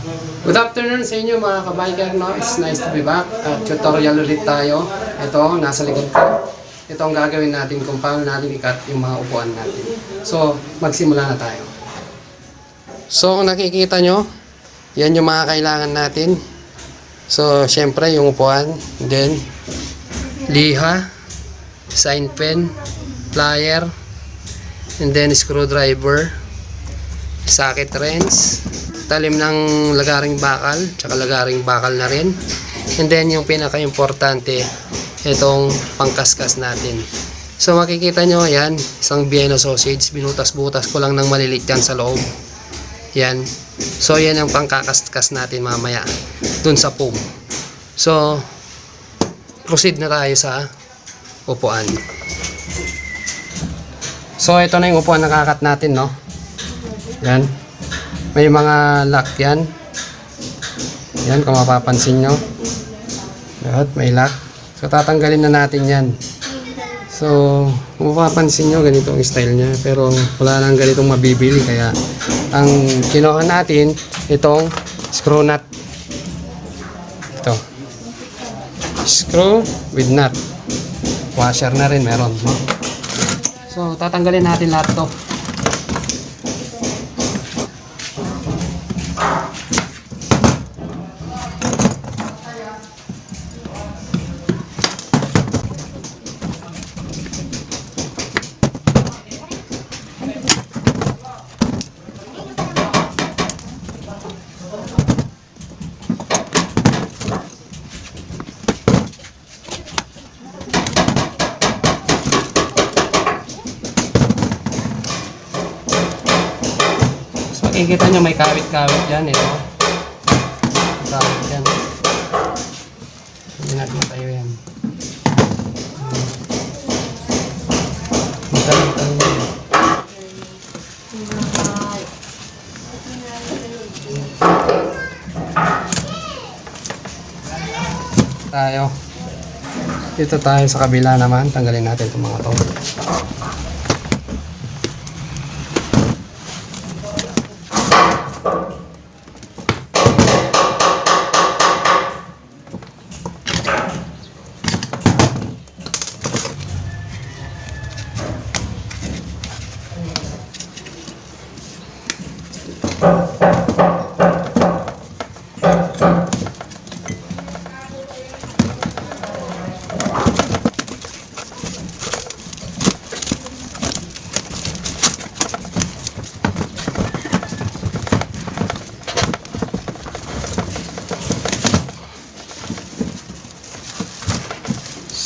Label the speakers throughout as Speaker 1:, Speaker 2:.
Speaker 1: Good afternoon sa inyo mga kabiker, no? It's nice to be back. At tutorial ulit tayo. Ito, nasa likod ko. Ito ang gagawin natin kung paano natin ikat yung mga upuan natin. So, magsimula na tayo. So, kung nakikita nyo, yan yung mga kailangan natin. So, syempre, yung upuan. Then, liha, sign pen, plier, and then screwdriver, socket wrench, talim ng lagaring bakal, tsaka lagaring bakal na rin. And then yung pinaka-importante, itong pangkaskas natin. So makikita nyo, yan, isang Vienna sausage, binutas-butas ko lang ng malilit yan sa loob. Yan. So yan ang pangkakaskas natin mamaya, dun sa foam. So, proceed na tayo sa upuan. So ito na yung upuan na kakat natin, no? Yan. May mga lock yan. Yan, kung mapapansin nyo. Lahat may lock. So, tatanggalin na natin yan. So, kung mapapansin nyo, ganito ang style niya. Pero, wala nang ganitong mabibili. Kaya, ang kinuha natin, itong screw nut. Ito. Screw with nut. Washer na rin meron. So, tatanggalin natin lahat to. So, makikita nyo may kawit-kawit dyan. Ito. May Kawit dyan. Hindi natin tayo yan. Matagal-tagal yan. Tayo. Dito tayo sa kabila naman. Tanggalin natin itong mga to.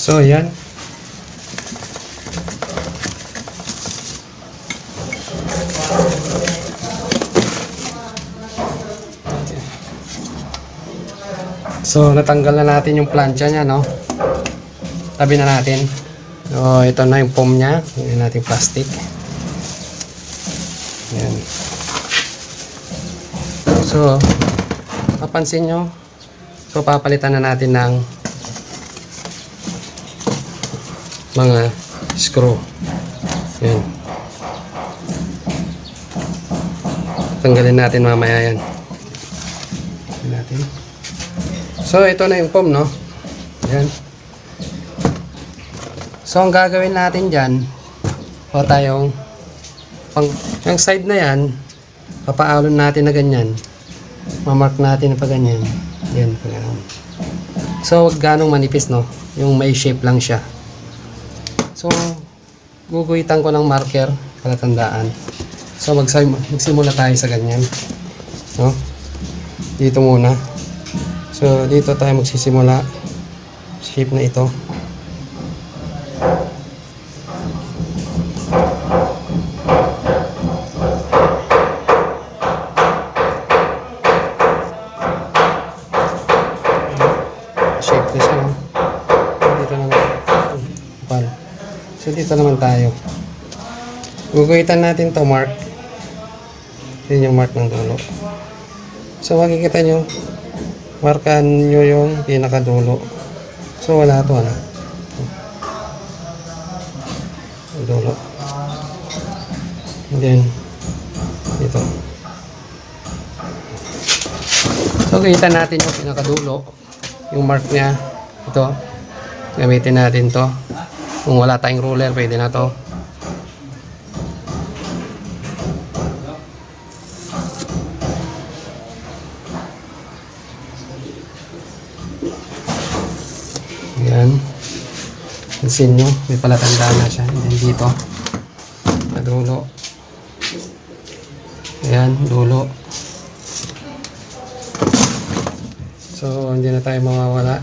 Speaker 1: So, yan. So, natanggal na natin yung plancha niya, no? Tabi na natin. So, ito na yung foam niya. Yan natin plastic. Yan. So, mapansin nyo, so papalitan na natin ng mga screw. Yan. Tanggalin natin mamaya yan. Tanggalin natin. So, ito na yung foam, no? Yan. So, ang gagawin natin dyan, o tayong, pang, yung side na yan, papaalon natin na ganyan. Mamark natin na pa ganyan. Yan, pa ganun. So, ganong manipis, no? Yung may shape lang siya. So, guguhitan ko ng marker, palatandaan. So, magsim magsimula tayo sa ganyan. No? Dito muna. So, dito tayo magsisimula. Shape na ito. Shape na siya. Dito naman. Kapal. So, dito naman tayo. Guguhitan natin to mark. Yun yung mark ng dulo. So, makikita nyo, markaan nyo yung pinakadulo. So, wala to, ano? Dulo. And then, dito. So, kita natin yung pinakadulo. Yung mark niya. Ito. Gamitin natin to. Kung wala tayong ruler, pwede na to. Ayan. Pansin nyo, may palatandaan na siya. Ayan dito. Sa dulo. Ayan, dulo. So, hindi na tayo mawawala.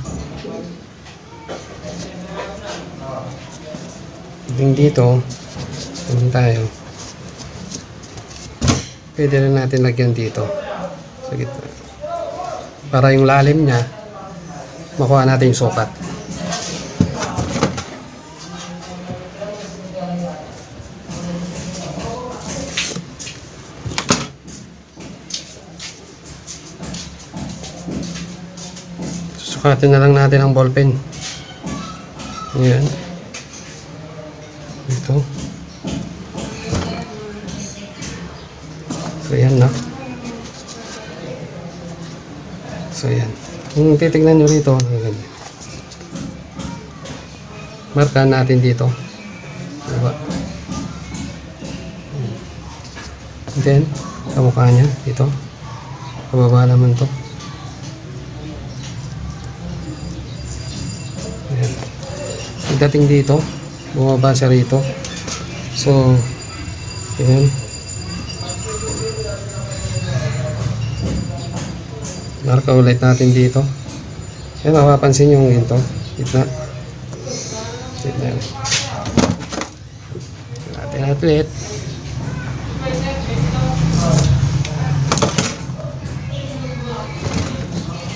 Speaker 1: Yung dito, tingin tayo. Pwede rin natin lagyan dito. Sa gitna. Para yung lalim niya, makuha natin yung sukat. Susukatin na lang natin ang ballpen. Ayan. Ito. So, yan na. So, yan. Kung titignan nyo rito. Marka natin dito. Diba? And then, sa mukha niya, dito. Pababa naman to. Ayan. Pagdating dito, bumaba siya rito. So, ayan. Marka ulit natin dito. Ayan, mapapansin yung ito. Gitna. Gitna yan. Natin ulit.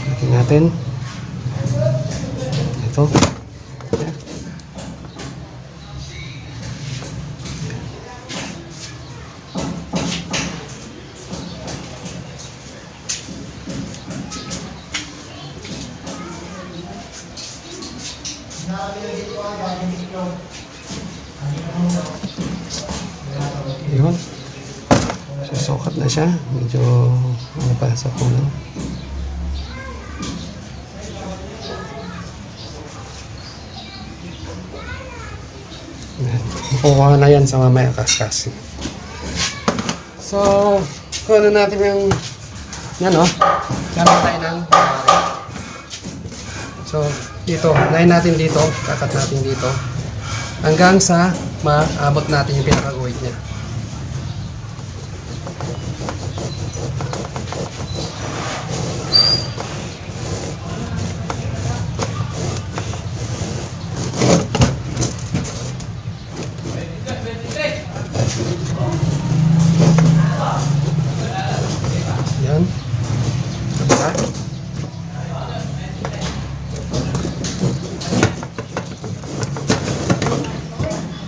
Speaker 1: Natin natin. Ito. Yun. Susukat na siya. Medyo ano pa sa. Yan. Kukuha na yan sa mamaya kaskas. So, kuha na natin yung yan o. Gamit tayo ng So, dito. Lain natin dito. Kakat natin dito. Hanggang sa maabot natin yung pinaka-guide niya. Yan. Kabila.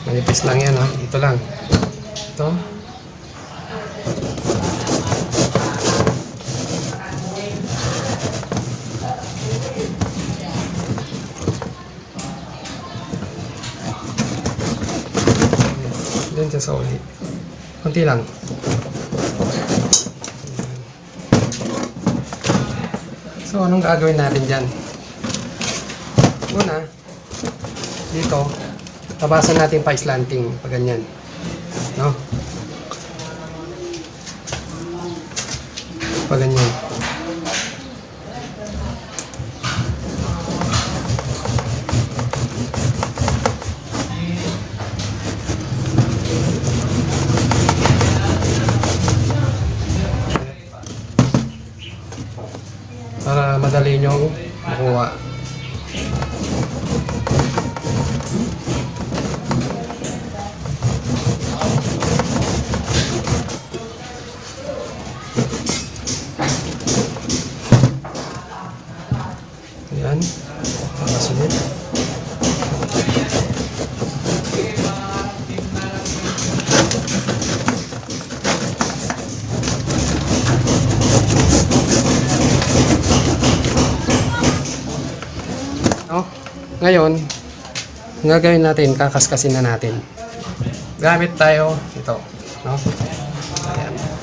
Speaker 1: Manipis lang yan ha. Ito lang. Ito. Siya sa uli. Kunti lang. So, anong gagawin natin dyan? Una, dito, tabasan natin pa slanting, pag ganyan. No? Pag ganyan. Ngayon, ang gagawin natin, kakaskasin na natin. Gamit tayo ito. No? Ayan.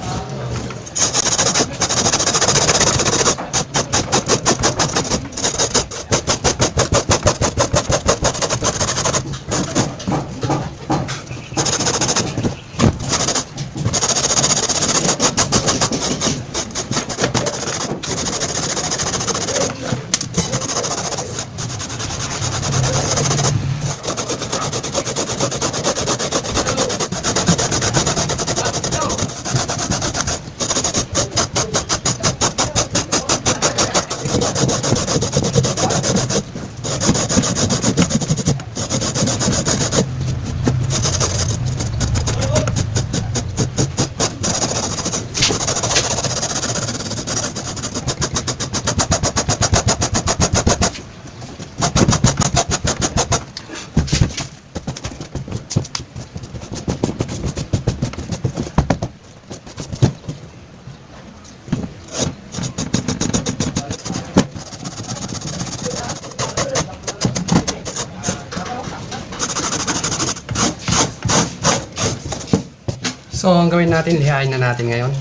Speaker 1: So, ang gawin natin, lihain na natin ngayon.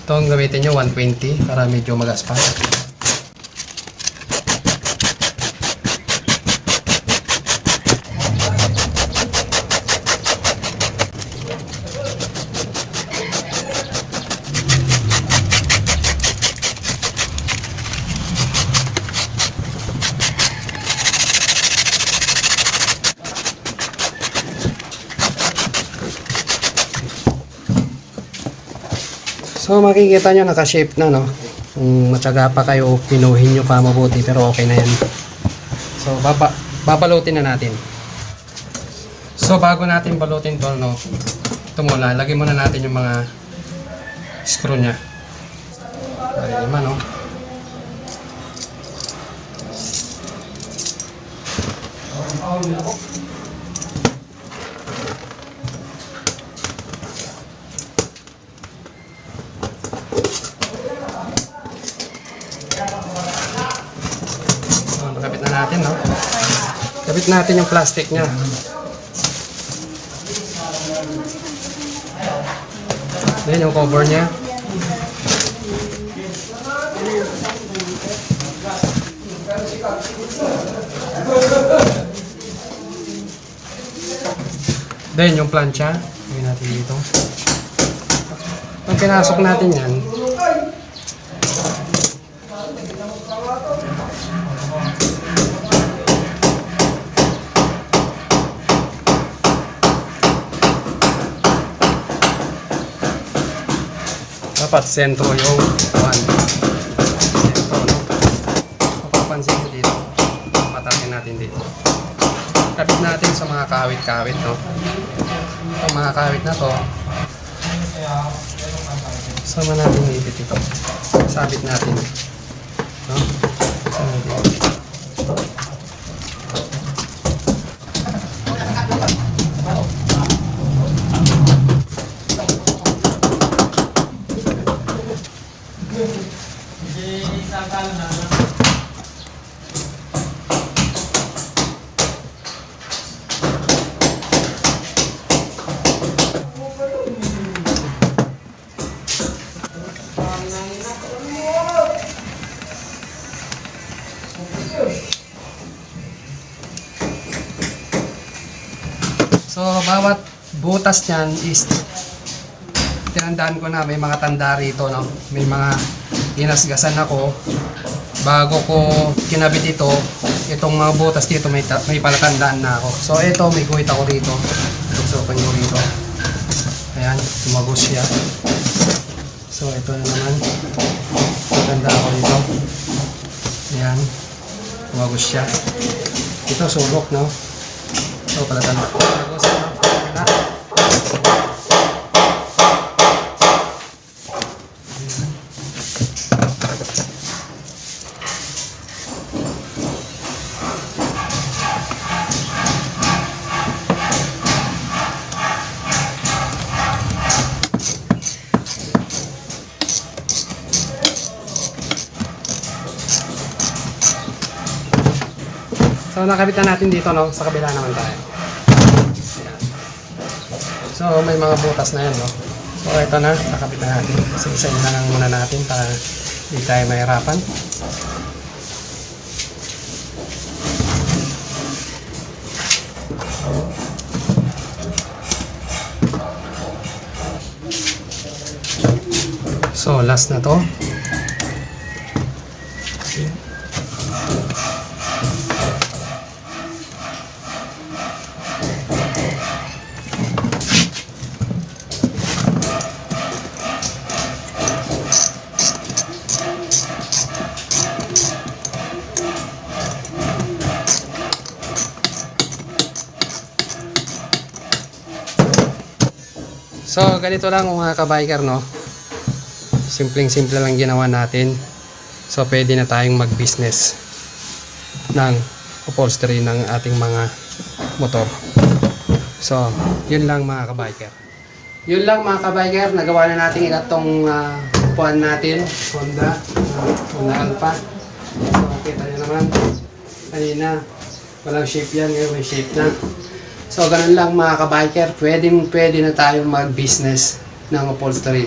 Speaker 1: Ito ang gamitin nyo, 120 para medyo magaspan. So makikita nyo naka-shape na no. Kung matyaga pa kayo, pinuhin nyo pa mabuti pero okay na yan. So baba, babalutin na natin. So bago natin balutin to no, ito muna, lagay muna natin yung mga screw nya. Bali lima no. So, nakabit na natin no. Kabit natin yung plastic nya. Then yung cover niya. Then yung plancha, gawin natin dito. Pag pinasok natin yan, dapat sentro yung one. Sentro, no? Mapapansin mo dito. Matakin natin dito. Kapit natin sa mga kawit-kawit, no? Ang mga kawit na to, sama natin ipit ito. Sabit natin. No? So, bawat butas niyan is tinandaan ko na may mga tanda rito, no? May mga ginasgasan ako bago ko kinabit ito. Itong mga butas dito may, may palatandaan na ako. So, ito may guhit ako rito. Tuksokan ko rito. Ayan, tumagos siya. So, ito na naman. Tanda ako rito. Ayan, tumagos siya. Ito, sulok, no? So, palatanda. So nakabit na natin dito no, sa kabila naman tayo. So may mga butas na yan no. So ito na, nakabit na natin. So isayin na lang muna natin para hindi tayo mahirapan. So last na to. Ganito lang mga kabiker, no? Simpleng-simple lang ginawa natin. So, pwede na tayong mag-business ng upholstery ng ating mga motor. So, yun lang mga kabiker. Yun lang mga kabiker, nagawa na natin itong uh, upuan natin, Honda, uh, Honda Alpha. So, kita nyo naman, kanina, walang shape yan, ngayon may shape na. So, ganun lang mga kabiker, pwedeng pwede na tayo mag-business ng upholstery.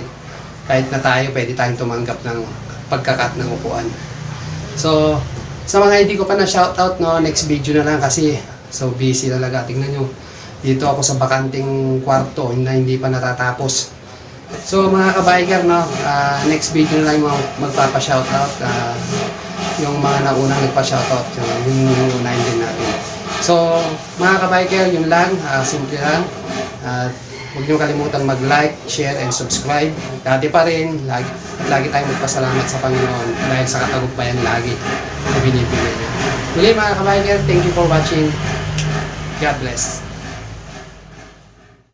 Speaker 1: Kahit na tayo, pwede tayong tumanggap ng pagkakat ng upuan. So, sa mga hindi ko pa na shoutout, no, next video na lang kasi so busy talaga. Tingnan nyo, dito ako sa bakanting kwarto na hindi pa natatapos. So mga kabiker, no, ah, next video na lang magpapa-shoutout. ah, yung mga naunang nagpa-shoutout, yung, yung unahin din natin. So mga kabiker, yun lang, ah, simple lang. At huwag niyo kalimutan mag-like, share, and subscribe. Dati pa rin, lagi, lagi tayong magpasalamat sa Panginoon dahil sa katagumpayan lagi na binibigay niya. Muli mga kabiker, thank you for watching. God bless.